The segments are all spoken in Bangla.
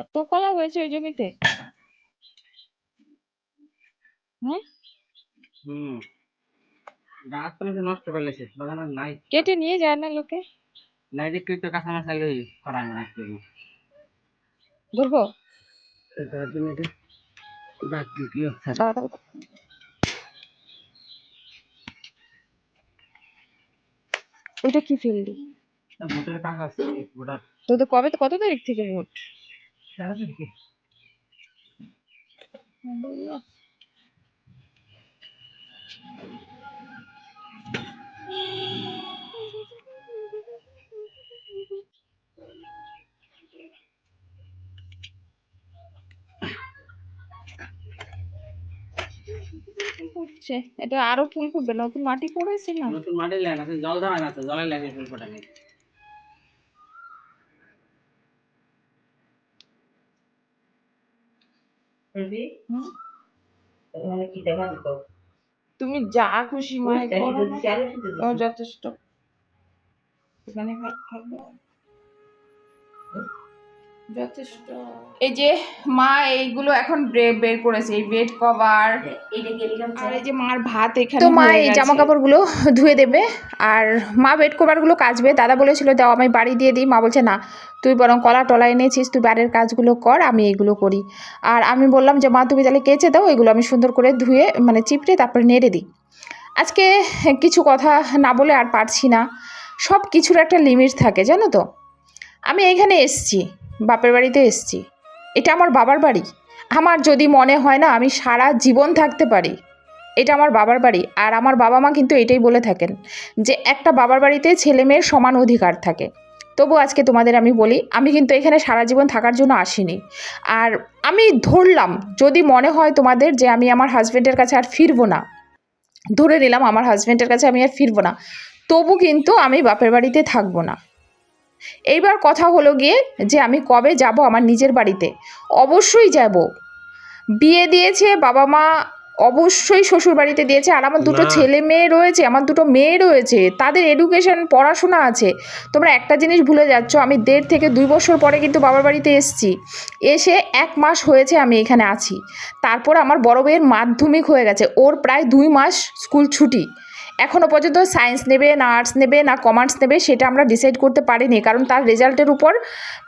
এত কলা হয়েছে ওই জমিতে? হ্যাঁ? নষ্ট নাই। কেটে নিয়ে যায় না লোকে? নাই দেখি তো কাঁচা মাছ লাগলে করা না ধরবো তার জন্য এটা বাদ দিয়ে কি দাঁড়া, দাঁড়া। ওইটা কি ফেললি তোদের কবে কত তারিখ থেকে ভোট? Thank দিকে ফুটছে এটা আরও ফুল ফুটবে নতুন মাটি পড়েছে না? নতুন মাটি আছে জল দেওয়া জলের ফুল ফোটানি তুমি যা খুশি মায় করো ও যথেষ্ট। এখানে খাব। যথেষ্ট। এই যে মা এইগুলো এখন বের করেছে এই বেড কভার আর এই যে মার ভাত এখানে তো মা এই। জামা কাপড়গুলো ধুয়ে দেবে আর মা বেড কভারগুলো কাচবে। দাদা বলেছিল দাও আমি বাড়ি দিয়ে দিই। মা বলছে না তুই বরং কলা টলা এনেছিস তুই বাড়ির কাজগুলো কর আমি এগুলো করি। আর আমি বললাম যে মা তুমি তাহলে কেচে দাও এগুলো আমি সুন্দর করে ধুয়ে মানে চিপড়ে তারপরে নেড়ে দিই। আজকে কিছু কথা না বলে আর পারছি না। সব কিছুর একটা লিমিট থাকে জানো তো? আমি এইখানে এসছি। বাপের বাড়িতে এসছি। এটা আমার বাবার বাড়ি। আমার যদি মনে হয় না, আমি সারা জীবন থাকতে পারি। এটা আমার বাবার বাড়ি। আর আমার বাবা মা কিন্তু এটাই বলে থাকেন যে, একটা বাবার বাড়িতে ছেলে মেয়ের সমান অধিকার থাকে। তবু আজকে তোমাদের আমি বলি, আমি কিন্তু এখানে সারা জীবন থাকার জন্য আসিনি। আর আমি ধরলাম, যদি মনে হয় তোমাদের যে, আমি আমার হাজব্যান্ডের কাছে আর ফিরবো না, ধরে নিলাম আমার হাজব্যান্ডের কাছে আমি আর ফিরবো না, তবু কিন্তু আমি বাপের বাড়িতে থাকব না। এইবার কথা হলো গিয়ে যে আমি কবে যাব আমার নিজের বাড়িতে। অবশ্যই যাব। বিয়ে দিয়েছে বাবা মা অবশ্যই শ্বশুর বাড়িতে দিয়েছে। আর আমার দুটো ছেলে মেয়ে রয়েছে আমার দুটো মেয়ে রয়েছে তাদের এডুকেশন পড়াশোনা আছে। তোমরা একটা জিনিস ভুলে যাচ্ছ আমি দেড় থেকে দুই বছর পরে কিন্তু বাবার বাড়িতে এসেছি। এসে এক মাস হয়েছে আমি এখানে আছি। তারপর আমার বড় মেয়ের মাধ্যমিক হয়ে গেছে। ওর প্রায় দুই মাস স্কুল ছুটি। এখনও পর্যন্ত সায়েন্স নেবে না আর্টস নেবে না কমার্স নেবে সেটা আমরা ডিসাইড করতে পারিনি, কারণ তার রেজাল্টের উপর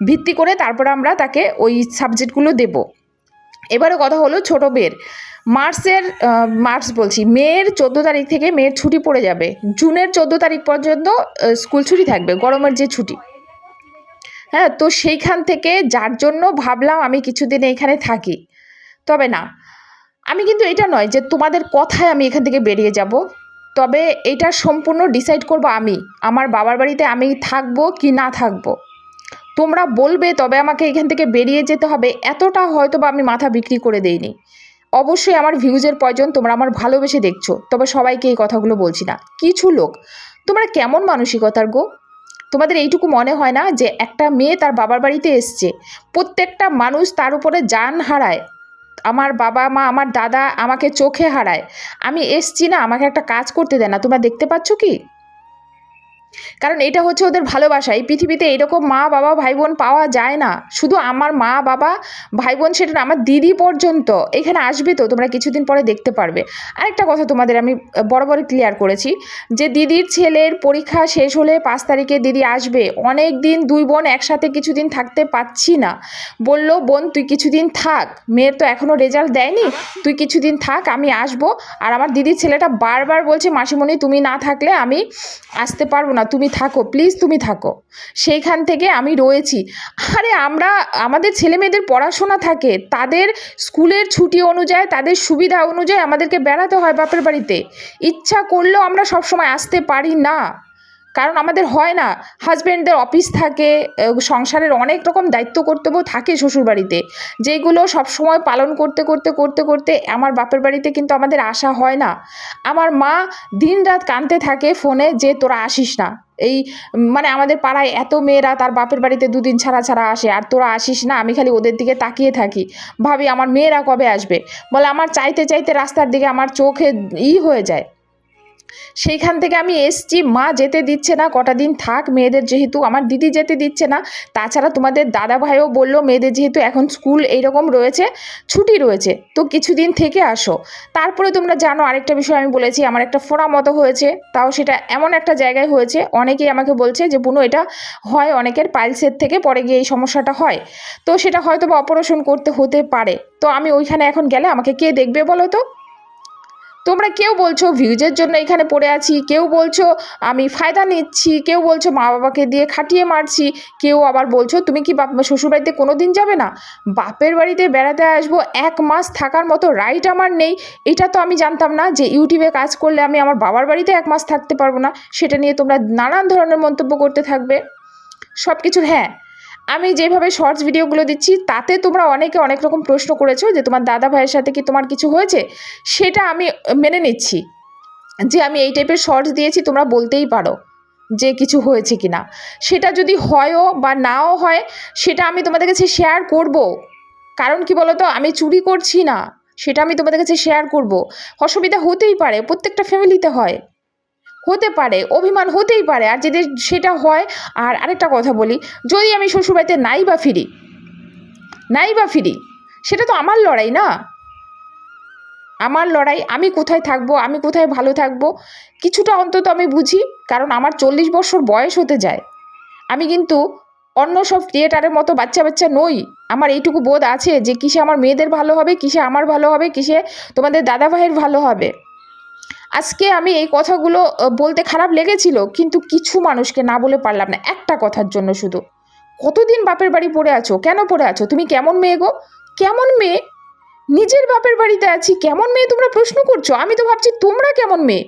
ভিত্তি করে তারপরে আমরা তাকে ওই সাবজেক্টগুলো দেব। এবারে কথা হলো ছোটো মেয়ের। মার্চের মার্চ বলছি, মেয়ের চোদ্দ তারিখ থেকে মেয়ের ছুটি পড়ে যাবে। জুনের চোদ্দ তারিখ পর্যন্ত স্কুল ছুটি থাকবে, গরমের যে ছুটি। হ্যাঁ তো সেইখান থেকে যার জন্য ভাবলাম আমি কিছুদিন এখানে থাকি। তবে না, আমি কিন্তু এটা নয় যে তোমাদের কথায় আমি এখান থেকে বেরিয়ে যাব। তবে এটা সম্পূর্ণ ডিসাইড করব আমি। আমার বাবার বাড়িতে আমি থাকব কি না থাকব। তোমরা বলবে, তবে আমাকে এখান থেকে বেরিয়ে যেতে হবে। এতটা হয়তো বা আমি মাথা বিক্রি করে দেইনি। অবশ্যই আমার ভিউজের প্রয়োজন তোমরা আমার ভালোবেসে দেখছ, তবে সবাইকে এই কথাগুলো বলছি না। কিছু লোক, তোমরা কেমন মানসিকতার গো? তোমাদের এইটুকু মনে হয় না যে একটা মেয়ে তার বাবার বাড়িতে এসছে? প্রত্যেকটা মানুষ তার উপরে যান হারায়। আমার বাবা মা, আমার দাদা আমাকে চোখে হারায়। আমি এসছি না, আমাকে একটা কাজ করতে দেয় না। তোমরা দেখতে পাচ্ছ কি? কারণ এটা হচ্ছে ওদের ভালোবাসা। এই পৃথিবীতে এরকম মা, বাবা ভাই বোন পাওয়া যায় না। শুধু আমার মা, বাবা ভাই বোন সেটা না, আমার দিদি পর্যন্ত। এখানে আসবে তো, তোমরা কিছুদিন পরে দেখতে পারবে। আরেকটা কথা তোমাদের আমি বড় ক্লিয়ার করেছি, যে দিদির ছেলের পরীক্ষা শেষ হলে পাঁচ তারিখে দিদি আসবে। অনেক দিন দুই বোন একসাথে কিছুদিন থাকতে পাচ্ছি না। বলল, বোন, তুই কিছুদিন থাক। মেয়ের তো এখনও রেজাল্ট দেয়নি। তুই কিছুদিন থাক, আমি আসব। আর আমার দিদির ছেলেটা বারবার বলছে, মাসিমণি, তুমি না থাকলে আমি আসতে পারব না। তুমি থাকো প্লিজ তুমি থাকো। সেইখান থেকে আমি রয়েছি। আরে আমরা, আমাদের ছেলে মেয়েদের পড়াশোনা থাকে, তাদের স্কুলের ছুটি অনুযায়ী, তাদের সুবিধা অনুযায়ী আমাদেরকে বেড়াতে হয় বাপের বাড়িতে। ইচ্ছা করলেও আমরা সবসময় আসতে পারি না। কারণ আমাদের হয় না হাজব্যান্ডদের অফিস থাকে সংসারের অনেক রকম দায়িত্ব কর্তব্য থাকে শ্বশুরবাড়িতে। যেগুলো সবসময় পালন করতে করতে করতে করতে আমার বাপের বাড়িতে কিন্তু আমাদের আসা হয় না। আমার মা দিন রাত কানতে থাকে ফোনে যে তোরা আসিস না। এই মানে আমাদের পাড়ায় এত মেয়েরা তার বাপের বাড়িতে দুদিন ছাড়া ছাড়া আসে, আর তোরা আসিস না, আমি খালি ওদের দিকে তাকিয়ে থাকি। ভাবি আমার মেয়েরা কবে আসবে? বলে আমার চাইতে চাইতে রাস্তার দিকে আমার চোখে ই হয়ে যায়। সেইখান থেকে আমি এসছি। মা যেতে দিচ্ছে না, কটা দিন থাক, মেয়েদের যেহেতু, আমার দিদি যেতে দিচ্ছে না। তাছাড়া তোমাদের দাদা ভাইও বলল, মেয়েদের যেহেতু এখন স্কুল এইরকম রয়েছে, ছুটি রয়েছে, তো কিছুদিন থেকে আসো। তারপরে তোমরা জানো, আরেকটা বিষয় আমি বলেছি, আমার একটা ফোড়া মতো হয়েছে, তাও সেটা এমন একটা জায়গায় হয়েছে, অনেকেই আমাকে বলছে যে, বুনু, এটা হয় অনেকের পাইলসের থেকে, পরে গিয়ে এই সমস্যাটা হয়। তো সেটা হয়তো বা অপারেশন করতে হতে পারে। তো আমি ওইখানে এখন গেলে আমাকে কে দেখবে বলো তো? তোমরা কেউ বলছো ভিউজের জন্য এখানে পড়ে আছি, কেউ বলছো আমি ফায়দা নিচ্ছি, কেউ বলছো মা বাবাকে দিয়ে খাটিয়ে মারছি, কেউ আবার বলছো তুমি কি বাপ, শ্বশুরবাড়িতে কোনো দিন যাবে না? বাপের বাড়িতে বেড়াতে আসব, এক মাস থাকার মতো রাইট আমার নেই। এটা তো আমি জানতাম না যে ইউটিউবে কাজ করলে আমি আমার বাবার বাড়িতে এক মাস থাকতে পারব না। সেটা নিয়ে তোমরা নানান ধরনের মন্তব্য করতে থাকবে। সব কিছুর হ্যাঁ আমি যেভাবে শর্টস ভিডিওগুলো দিচ্ছি, তাতে তোমরা অনেকে অনেক রকম প্রশ্ন করেছ যে তোমার দাদা ভাইয়ের সাথে কি তোমার কিছু হয়েছে? সেটা আমি মেনে নিচ্ছি। যে আমি এই টাইপের শর্টস দিয়েছি, তোমরা বলতেই পারো যে কিছু হয়েছে কি না সেটা যদি হয়ও বা নাও হয়, সেটা আমি তোমাদের কাছে শেয়ার করব। কারণ কি বলো তো আমি চুরি করছি না, সেটা আমি তোমাদের কাছে শেয়ার করব। অসুবিধা হতেই পারে, প্রত্যেকটা ফ্যামিলিতে হয়। হতে পারে, অভিমান হতেই পারে, আর যদি সেটা হয়, আর আরেকটা কথা বলি, যদি আমি শ্বশুরবাড়িতে নাই বা ফিরি, নাই বা ফিরি, সেটা তো আমার লড়াই না। আমার লড়াই, আমি কোথায় থাকব, আমি কোথায় ভালো থাকব, কিছুটা অন্তত আমি বুঝি, কারণ আমার চল্লিশ বছর বয়স হতে যায়। আমি কিন্তু অন্য সব ক্রিয়েটারের মতো বাচ্চা বাচ্চা নই। আমার এইটুকু বোধ আছে যে, কিসে আমার মেয়েদের ভালো হবে, কিসে আমার ভালো হবে, কিসে তোমাদের দাদা ভাইয়ের ভালো হবে। আজকে আমি এই কথাগুলো বলতে খারাপ লেগেছিল, কিন্তু কিছু মানুষকে না বলে পারলাম না, একটা কথার জন্য শুধু। কতদিন বাপের বাড়ি পড়ে আছো? কেন পড়ে আছো? তুমি কেমন মেয়ে গো? কেমন মেয়ে? নিজের বাপের বাড়িতে আছি, কেমন মেয়ে তোমরা প্রশ্ন করছ? আমি তো ভাবছি তোমরা কেমন মেয়ে?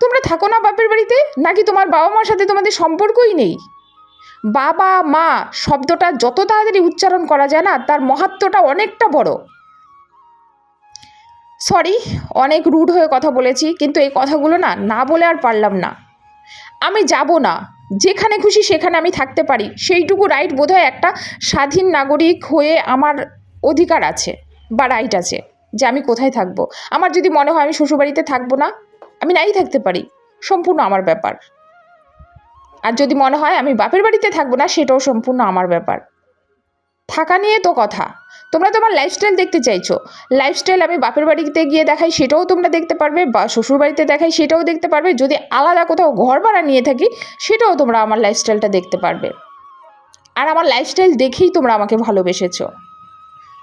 তোমরা থাকো না বাপের বাড়িতে? নাকি তোমার বাবা মার সাথে তোমাদের সম্পর্কই নেই? বাবা মা শব্দটা যত তাড়াতাড়ি উচ্চারণ করা যায় না, তার মহাত্মটা অনেকটা বড়। সরি অনেক রুড হয়ে কথা বলেছি, কিন্তু এই কথাগুলো না না বলে আর পারলাম না। আমি যাব না, যেখানে খুশি সেখানে আমি থাকতে পারি। সেইটুকু রাইট বোধহয় একটা স্বাধীন নাগরিক হয়ে আমার অধিকার আছে, বা রাইট আছে, যে আমি কোথায় থাকব। আমার যদি মনে হয় আমি শ্বশুরবাড়িতে থাকব না, আমি নাই থাকতে পারি। সম্পূর্ণ আমার ব্যাপার। আর যদি মনে হয় আমি বাপের বাড়িতে থাকব না, সেটাও সম্পূর্ণ আমার ব্যাপার। থাকা নিয়ে তো কথা। তোমরা তোমার লাইফস্টাইল দেখতে চাইছো। লাইফস্টাইল আমি বাপের বাড়িতে গিয়ে দেখাই, সেটাও তোমরা দেখতে পারবে, বা শ্বশুর বাড়িতে দেখাই, সেটাও দেখতে পারবে। যদি আলাদা কোথাও ঘর ভাড়া নিয়ে থাকি, সেটাও তোমরা আমার লাইফস্টাইলটা দেখতে পারবে। আর আমার লাইফস্টাইল দেখেই তোমরা আমাকে ভালোবেসেছো।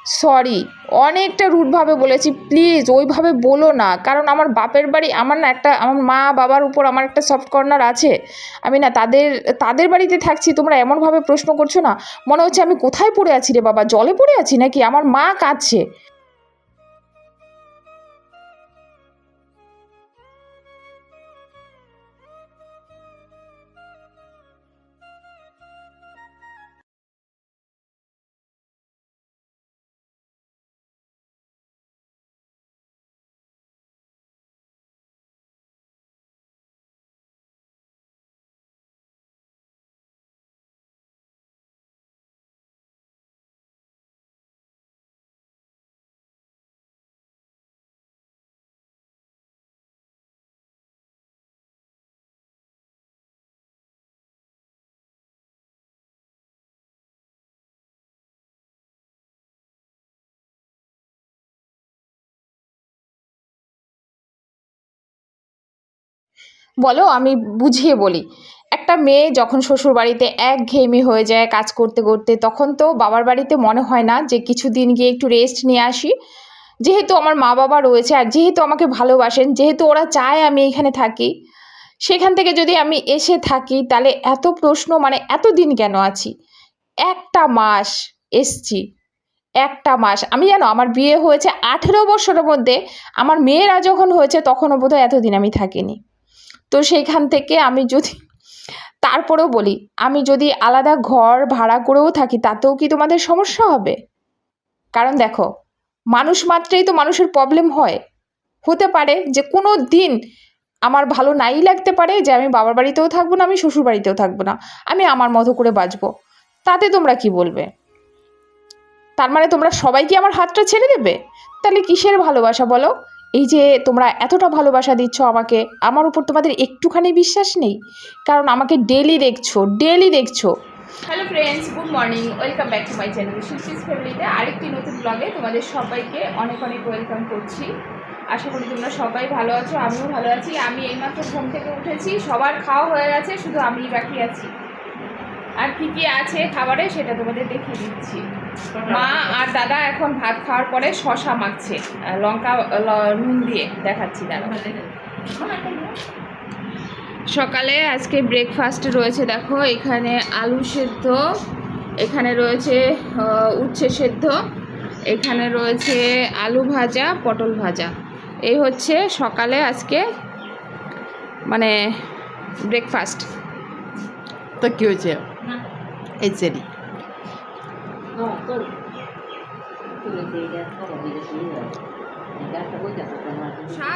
সরি অনেকটা রুটভাবে বলেছি প্লিজ ওইভাবে বলো না। কারণ আমার বাপের বাড়ি আমার না একটা, আমার মা বাবার উপর আমার একটা সফট কর্নার আছে। আমি না তাদের তাদের বাড়িতে থাকছি, তোমরা এমনভাবে প্রশ্ন করছ না। মনে হচ্ছে আমি কোথায় পড়ে আছি রে বাবা? জলে পড়ে আছি নাকি? আমার মা কাঁদছে। বলো, আমি বুঝিয়ে বলি। একটা মেয়ে যখন শ্বশুর বাড়িতে এক ঘেয়েমি হয়ে যায় কাজ করতে করতে, তখন তো বাবার বাড়িতে মনে হয় না যে কিছু দিন গিয়ে একটু রেস্ট নিয়ে আসি। যেহেতু আমার মা বাবা রয়েছে আর যেহেতু আমাকে ভালোবাসেন, যেহেতু ওরা চায় আমি এখানে থাকি, সেখান থেকে যদি আমি এসে থাকি, তাহলে এত প্রশ্ন মানে এত দিন কেন আছি? একটা মাস এসছি, একটা মাস। আমি জানো, আমার বিয়ে হয়েছে আঠেরো বছরের মধ্যে, আমার মেয়েরা যখন হয়েছে, তখনও বোধহয় এতদিন আমি থাকিনি। তো সেইখান থেকে আমি যদি তারপরেও বলি, আমি যদি আলাদা ঘর ভাড়া করেও থাকি, তাতেও কি তোমাদের সমস্যা হবে? কারণ দেখো, মানুষ মাত্রেই তো মানুষের প্রবলেম হয়। হতে পারে যে কোনো দিন আমার ভালো নাই লাগতে পারে যে আমি বাবার বাড়িতেও থাকব না, আমি শ্বশুর বাড়িতেও থাকব না, আমি আমার মতো করে বাঁচবো। তাতে তোমরা কি বলবে? তার মানে তোমরা সবাই কি আমার হাতটা ছেড়ে দেবে? তাহলে কিসের ভালোবাসা বলো? এই যে তোমরা এতটা ভালোবাসা দিচ্ছ আমাকে, আমার উপর তোমাদের একটুখানি বিশ্বাস নেই? কারণ আমাকে ডেলি দেখছ ডেলি দেখছ। Hello friends good morning welcome back to my channel Shilpi's ফ্যামিলিতে আরেকটি নতুন ব্লগে তোমাদের সবাইকে অনেক অনেক ওয়েলকাম করছি। আশা করি তোমরা সবাই ভালো আছো, আমিও ভালো আছি। আমি এইমাত্র ঘুম থেকে উঠেছি, সবার খাওয়া হয়ে গেছে, শুধু আমিই বাকি আছি। আর কী কী আছে খাবারে সেটা তোমাদের দেখিয়ে দিচ্ছি। মা আর দাদা এখন ভাত খাওয়ার পরে শশা মাখছে লঙ্কা ল- নুন দিয়ে দেখাচ্ছি দাদা। সকালে আজকে ব্রেকফাস্ট রয়েছে দেখো এখানে আলু সেদ্ধ এখানে রয়েছে উচ্ছে সেদ্ধ এখানে রয়েছে আলু ভাজা পটল ভাজা। এই হচ্ছে সকালে আজকে মানে ব্রেকফাস্ট তো কি হয়েছে? এই সেরি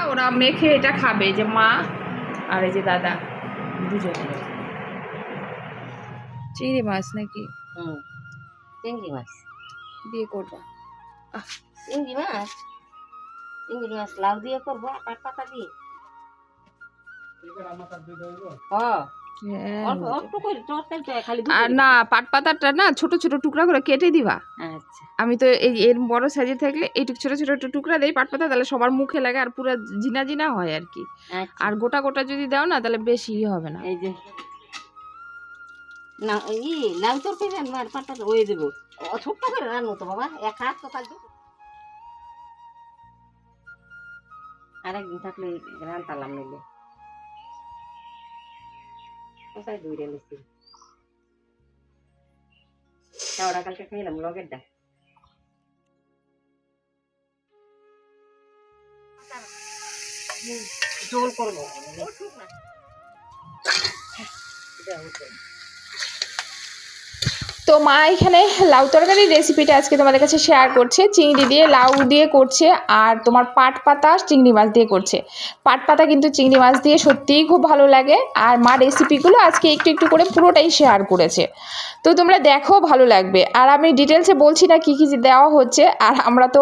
ওরা মেখে এটা খাবে যে মা আর এই যে দাদা দুজনে চিংড়ি মাছ নাকি হুম চিংড়ি মাছ দিয়ে করব চিংড়ি মাছ চিংড়ি মাছ লাউ দিয়ে করব আর পাতা দিয়ে হ্যাঁ হ্যাঁ, আর না পাট পাতাটা না ছোট ছোট টুকরা করে কেটে দিবা। আচ্ছা। আমি তো এই এর বড় সাইজে থাকলে এইটুকু ছোট ছোট টুকরা দেই পাট পাতা তাহলে সবার মুখে লাগে আর পুরো জিনা জিনা হয় আর কি। আচ্ছা। আর গোটা গোটা যদি দাও না তাহলে বেশি হবে না। এই যে। না ই লাউ তরকারি রান্না আর পাতা ওই দেবো। ও ছোট্ট করে রান্না তো বাবা এক হাত তো কাজ আরেকদিন থাকলে রান্তালাম নিলে কোথায় দূরে নিছি চাওড়া কালকে খাইলাম লগের ডা জোল করব তো মা এখানে লাউ তরকারির রেসিপিটা আজকে তোমাদের কাছে শেয়ার করছে। চিংড়ি দিয়ে লাউ দিয়ে করছে আর তোমার পাট পাতা চিংড়ি মাছ দিয়ে করছে। পাট পাতা কিন্তু চিংড়ি মাছ দিয়ে সত্যিই খুব ভালো লাগে আর মা রেসিপিগুলো আজকে একটু একটু করে পুরোটাই শেয়ার করেছে। তো তোমরা দেখো ভালো লাগবে। আর আমি ডিটেলসে বলছি না কী কী দেওয়া হচ্ছে। আর আমরা তো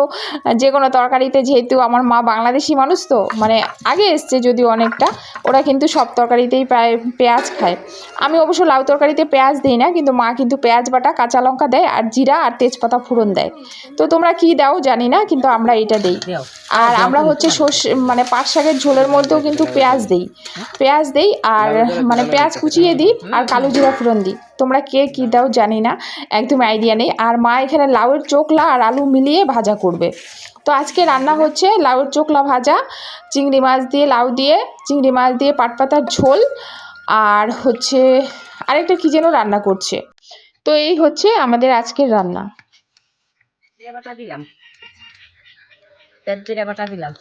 যে কোনো তরকারিতে যেহেতু আমার মা বাংলাদেশি মানুষ তো মানে আগে এসছে যদিও অনেকটা, ওরা কিন্তু সব তরকারিতেই প্রায় পেঁয়াজ খায়। আমি অবশ্য লাউ তরকারিতে পেঁয়াজ দিই না, কিন্তু মা কিন্তু পেঁয়াজ বাটা কাঁচা লঙ্কা দেয় আর জিরা আর তেজপাতা ফোড়ন দেয়। তো তোমরা কি দাও জানি না কিন্তু আমরা এটা দিই। আর আমরা হচ্ছে সর্ষে মানে পাট শাকের ঝোলের মধ্যেও কিন্তু পেঁয়াজ দিই। পেঁয়াজ দিই আর মানে পেঁয়াজ কুচিয়ে দিই আর কালো জিরা ফোড়ন দিই। তোমরা কে কী দাও জানি না একদম আইডিয়া নেই। আর মা এখানে লাউয়ের চোখলা আর আলু মিলিয়ে ভাজা করবে। তো আজকে রান্না হচ্ছে লাউয়ের চোখলা ভাজা চিংড়ি মাছ দিয়ে লাউ দিয়ে চিংড়ি মাছ দিয়ে পাট পাতার ঝোল আর হচ্ছে আরেকটা কী যেন রান্না করছে। তো এই হচ্ছে আমাদের আজকের রান্না। দিলাম। দিলাম।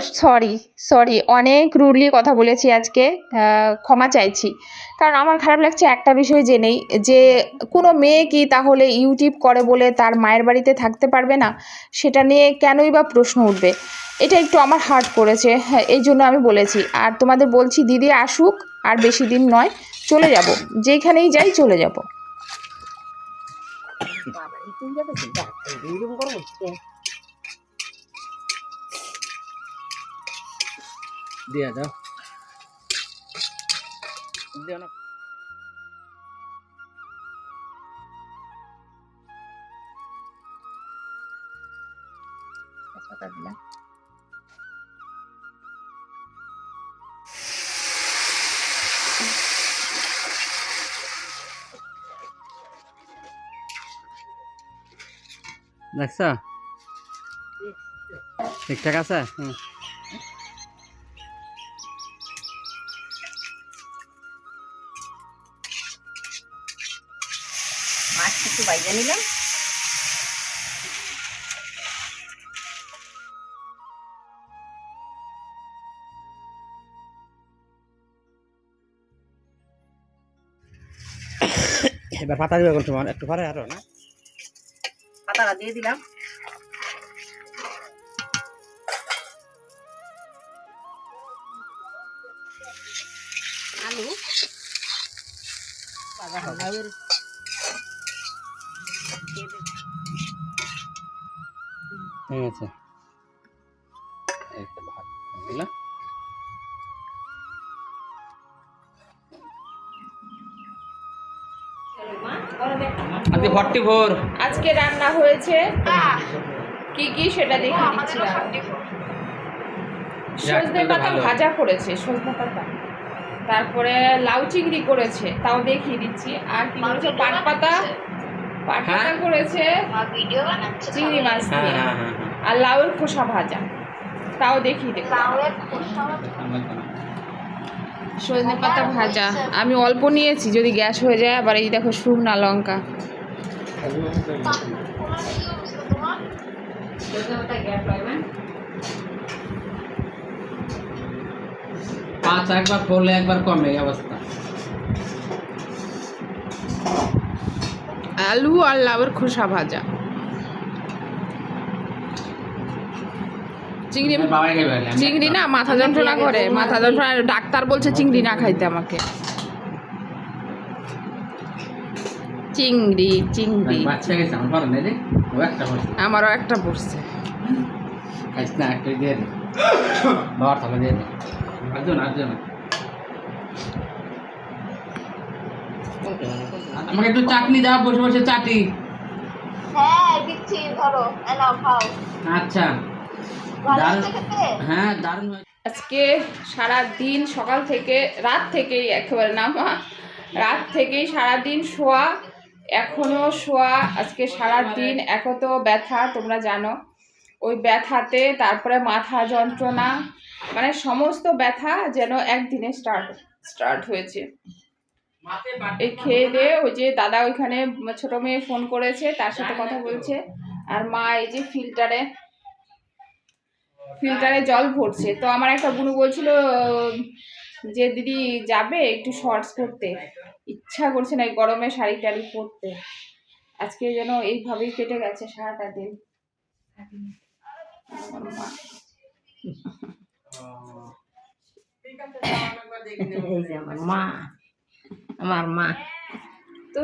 সরি সরি অনেক রুডলি কথা বলেছি আজকে ক্ষমা চাইছি। কারণ আমার খারাপ লাগছে একটা বিষয় জেনেই যে কোনো মেয়ে কি তাহলে ইউটিউব করে বলে তার মায়ের বাড়িতে থাকতে পারবে না? সেটা নিয়ে কেনই বা প্রশ্ন উঠবে? এটা একটু আমার হার্ট করেছে হ্যাঁ, এই জন্য আমি বলেছি। আর তোমাদের বলছি দিদি আসুক আর বেশি দিন নয় চলে যাব। যেখানেই যাই চলে যাব। দিয়া দাও। দিও না তেজপাতা দিলাম। দেখছ? ঠিকঠাক আছে? হুম। একটু নিলাম। এবার পাতা দিবে কোন সময়? একটু পরে আরও না? পাতাটা দিয়ে দিলাম। আলু। ভাজা ঠিক আছে এই ভাত দিলাম আজকে রান্না হয়েছে। কি কি সেটা দেখে দিচ্ছিলাম সজনে পাতা ভাজা করেছে সজনে পাতা। তারপরে লাউ চিংড়ি করেছে তাও দেখিয়ে দিচ্ছি। আর কি পাট পাতা পাট হ্যাঁ? করেছে চিংড়ি মাছ হ্যাঁ দিয়ে হ্যাঁ হ্যাঁ। আর লাউয়ের খোসা ভাজা। তাও দেবো সজনে পাতা ভাজা। আমি অল্প নিয়েছি যদি গ্যাস হয়ে যায় আবার এই দেখো শুকনা লঙ্কা। পাঁচ একবার পড়লে একবার কমে অবস্থা। আলু আর লাউয়ের খোসা ভাজা। চিংড়ি চিংড়ি না মাথা যন্ত্রণা করে। মাথা যন্ত্রণা ডাক্তার বলছে চিংড়ি না খাইতে আমাকে। চিংড়ি চিংড়ি। আমারও একটা পড়ছে। দিয়ে আমাকে একটু চাটনি দাও বসে বসে চাটি হ্যাঁ দিচ্ছি ধরো এলাও খাও। আচ্ছা। হ্যাঁ দারুণ আজকে সারা দিন সকাল থেকে রাত থেকেই একেবারে নামা রাত থেকেই সারা দিন শোয়া এখনও শোয়া আজকে সারা দিন এত তো ব্যথা তোমরা জানো। ওই ব্যথাতে তারপরে মাথা যন্ত্রণা মানে সমস্ত ব্যথা যেন একদিনে স্টার্ট স্টার্ট হয়েছে। এই খেয়ে দিয়ে ওই যে দাদা ওইখানে ছোট মেয়ে ফোন করেছে তার সাথে কথা বলছে। আর মা এই যে ফিল্টারে ফিল্টারে জল ভরছে। তো আমার একটা বুনু বলছিল যে দিদি যাবে একটু শর্টস করতে ইচ্ছা করছে না এই গরমে শাড়ি টাড়ি পরতে। আজকে যেন এইভাবেই কেটে গেছে সারাটা দিন। মা। আমার মা। তো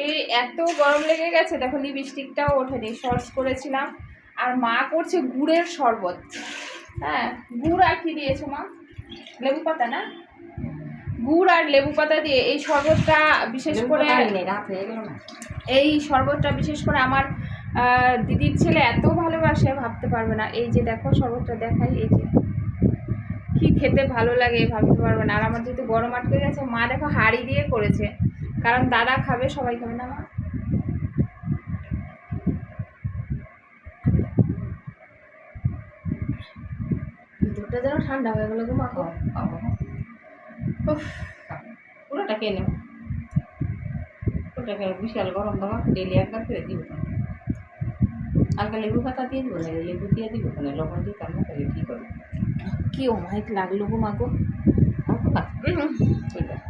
এই এত গরম লেগে গেছে দেখো লিপস্টিকটাও ওঠেনি শর্টস করেছিলাম আর মা করছে গুড়ের শরবত। হ্যাঁ গুড় আর কি দিয়েছ মা? লেবু পাতা না? গুড় আর লেবু পাতা দিয়ে এই শরবতটা বিশেষ করে এই শরবতটা বিশেষ করে আমার দিদির ছেলে এত ভালোবাসে ভাবতে পারবে না। এই যে দেখো শরবতটা দেখাই এই যে। কি খেতে ভালো লাগে ভাবতে পারবে না। আর আমার যেহেতু গরম আটকে গেছে, মা দেখো হাঁড়ি দিয়ে করেছে। কারণ দাদা খাবে, সবাই খাবে না মা? ভিতরটা যেন ঠান্ডা হয়ে গেলো গো মা পুরোটা কেনে পুরোটা কেন বিশাল গরম দেওয়া ডেলি একবার করে দিব। হালকা লেবু পাতা দিয়ে দিব না লেবু দিয়ে দিব না লবণ দিয়ে কান্না করে কী করব? কি অমায়িক লাগল গো মা গো। উম, ঠিক আছে।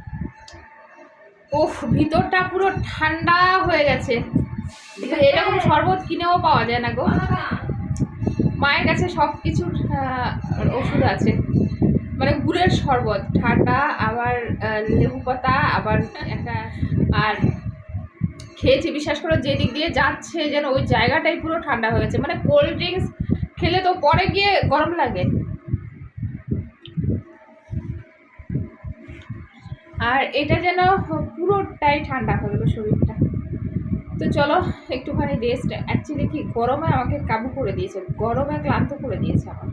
ভিতরটা পুরো ঠান্ডা হয়ে গেছে। এরকম শরবত কিনেও পাওয়া যায় না গো। মায়ের কাছে সব কিছুর ওষুধ আছে। মানে গুড়ের শরবত ঠান্ডা আবার লেবু পাতা আবার একটা আর খেয়েছি। বিশ্বাস করে যে দিক দিয়ে যাচ্ছে যেন ওই জায়গাটাই পুরো ঠান্ডা হয়ে গেছে। মানে কোল্ড ড্রিঙ্কস খেলে তো পরে গিয়ে গরম লাগে। আর এটা যেন পুরোটাই ঠান্ডা হয়ে গেলো শরীরটা। তো চলো, একটুখানি রেস্ট অ্যাকচুয়ালি কি, গরমে আমাকে কাবু করে দিয়েছে। গরমে ক্লান্ত করে দিয়েছে আমার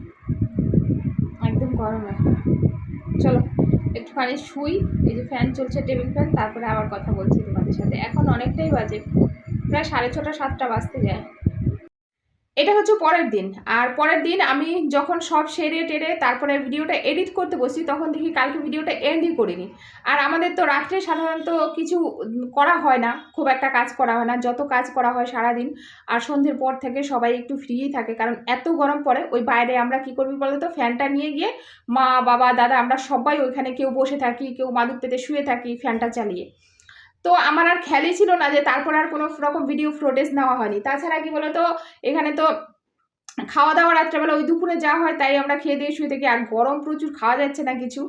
একদম গরমে। চলো। একটুখানি শুই, এই যে ফ্যান চলছে টেবিল ফ্যান তারপরে আবার কথা বলছি তোমাদের সাথে। এখন অনেকটাই বাজে, প্রায় সাড়ে ছটা, সাতটা বাজতে যায়। এটা হচ্ছে পরের দিন। আর পরের দিন আমি যখন সব সেরে টেরে তারপরে ভিডিওটা এডিট করতে বসি, তখন দেখি কালকে ভিডিওটা এন্ডই করিনি। আর আমাদের তো রাত্রে সাধারণত কিছু করা হয় না, খুব একটা কাজ করা হয় না। যত কাজ করা হয় সারাদিন, আর সন্ধ্যের পর থেকে সবাই একটু ফ্রিই থাকে, কারণ এত গরম পড়ে, ওই বাইরে আমরা কি করবি বলো তো ফ্যানটা নিয়ে গিয়ে মা, বাবা, দাদা, আমরা সবাই ওইখানে কেউ বসে থাকি, কেউ মাদুর পেতে শুয়ে থাকি ফ্যানটা চালিয়ে। তো আমার আর খেয়ালই ছিল না যে তারপর আর কোনো রকম ভিডিও ফ্রোটেজ নেওয়া হয়নি। তাছাড়া কি বলতো, এখানে তো খাওয়া দাওয়া রাত্রেবেলা ওই দুপুরে যা হয় তাই আমরা খেয়ে দিয়ে শুয়ে থাকি। আর গরম প্রচুর, খাওয়া যাচ্ছে না কিছু।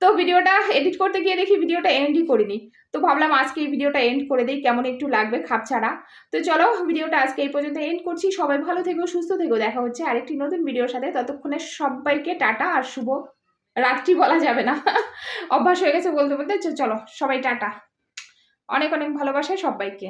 তো ভিডিওটা এডিট করতে গিয়ে দেখি ভিডিওটা এন্ডই করিনি। তো ভাবলাম আজকে এই ভিডিওটা এন্ড করে দিই, কেমন একটু লাগবে খাপ ছাড়া। তো চলো ভিডিওটা আজকে এই পর্যন্ত এন্ড করছি। সবাই ভালো থেকো, সুস্থ থেকো। দেখা হচ্ছে আরেকটি নতুন ভিডিওর সাথে। ততক্ষণে সবাইকে টাটা আর শুভ রাত্রি বলা যাবে না। অভ্যাস হয়ে গেছে বলতে বলতে। চলো, সবাই টাটা। অনেক অনেক ভালোবাসা সবাইকে।